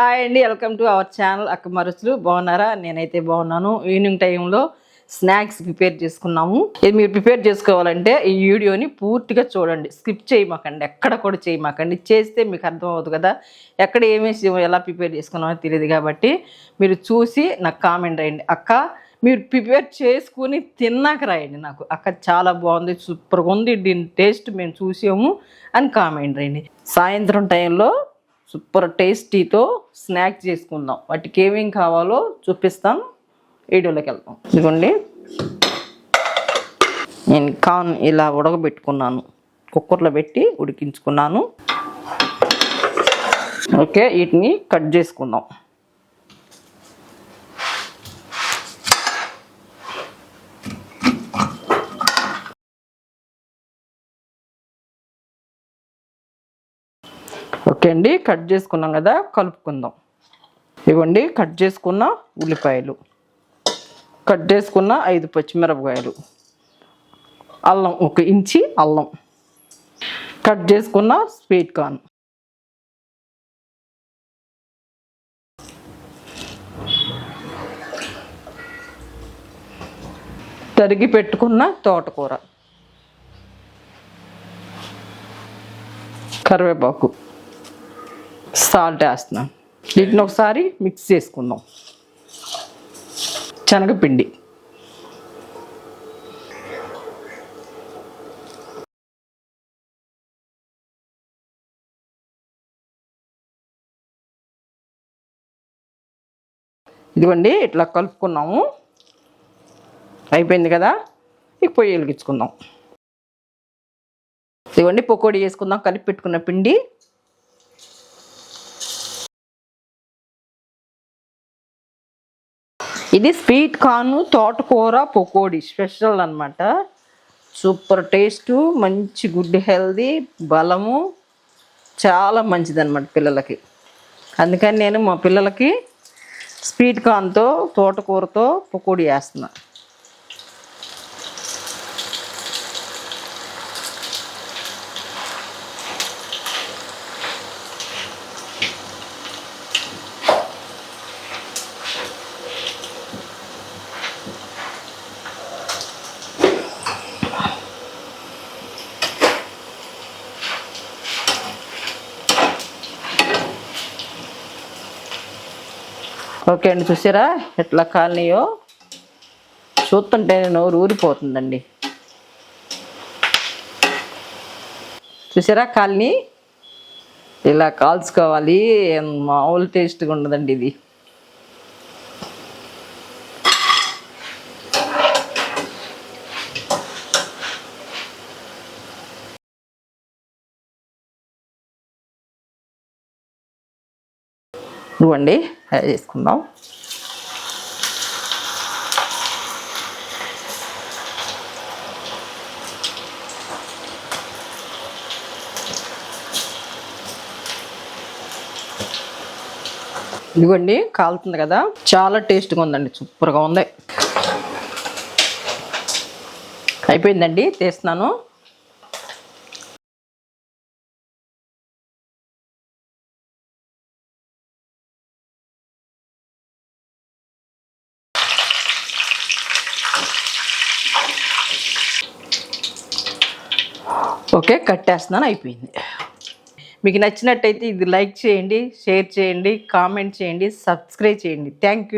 Hi అండి welcome to our channel అక్క మరుసులు బాగున్నారా? నేనైతే బాగున్నాను. ఈవినింగ్ టైంలో స్నాక్స్ ప్రిపేర్ చేసుకున్నాము. ఇది మీరు ప్రిపేర్ చేసుకోవాలంటే ఈ వీడియోని పూర్తిగా చూడండి. స్కిప్ చేయమాకండి. ఎక్కడ కూడా చేయమాకండి. చేస్తే మీకు అర్థమవుతుంది కదా. ఎక్కడ ఏమేసి ఎలా ప్రిపేర్ చేసుకున్నామో తెలియదు కాబట్టి మీరు చూసి నాకు కామెంట్ రాయండి. అక్క మీరు ప్రిపేర్ చేసుకుని తిన్నాక రాయండి నాకు. అక్క చాలా బాగుంది సూపర్గా ఉంది. దీని టేస్ట్ మేము చూసాము అని కామెంట్ రాయండి. సాయంత్రం టైంలో సూపర్ టేస్టీతో స్నాక్ చేసుకుందాం. వాటికి ఏమేం కావాలో చూపిస్తాం. వీడియోలోకి వెళ్తాం ఇదిగోండి. నేను కాన్ ఇలా ఉడకబెట్టుకున్నాను. కుక్కర్లో పెట్టి ఉడికించుకున్నాను. ఓకే వీటిని కట్ చేసుకుందాం. ఓకే అండి కట్ చేసుకున్నాం కదా కలుపుకుందాం. ఇవ్వండి కట్ చేసుకున్న ఉల్లిపాయలు. కట్ చేసుకున్న ఐదు పచ్చిమిరపకాయలు. అల్లం ఒక ఇంచి అల్లం. కట్ చేసుకున్న స్వీట్ కార్న్. తరిగి పెట్టుకున్న తోటకూర. కరివేపాకు. సాల్ట్ వేస్తున్నాను వీటిని ఒకసారి మిక్స్ చేసుకుందాం. శనగపిండి. ఇదిగోండి ఇట్లా కలుపుకున్నాము. అయిపోయింది కదా? ఇక పొయ్యి వెలిగించుకుందాం. ఇదిగోండి పకోడీ చేసుకుందాం. కలిపి పెట్టుకున్న పిండి. ఇది స్వీట్ కార్న్ తోటకూర పకోడీ స్పెషల్ అనమాట సూపర్ టేస్ట్ మంచి గుడ్ హెల్దీ బలము చాలా మంచిది అనమాట పిల్లలకి. అందుకని నేను మా పిల్లలకి స్వీట్ కార్న్తో తోటకూరతో పకోడీ వేస్తున్నాను ఓకే అండి చూసారా? ఎట్లా కాలనీయో? చూస్తుంటే నోరు ఊరిపోతుందండి. చూసారా కాలనీ? ఇలా కాల్చుకోవాలి మామూలు టేస్ట్గా ఉండదండి ఇది. ఇవ్వండి అది చేసుకుందాం. ఇదిగోండి కాలుతుంది కదా. చాలా టేస్ట్గా ఉందండి సూపర్గా ఉంది. అయిపోయిందండి తీస్తున్నాను. ఓకే కట్టేస్తున్నాను అయిపోయింది. మీకు నచ్చినట్టయితే ఇది లైక్ చేయండి షేర్ చేయండి కామెంట్ చేయండి సబ్స్క్రైబ్ చేయండి. Thank you.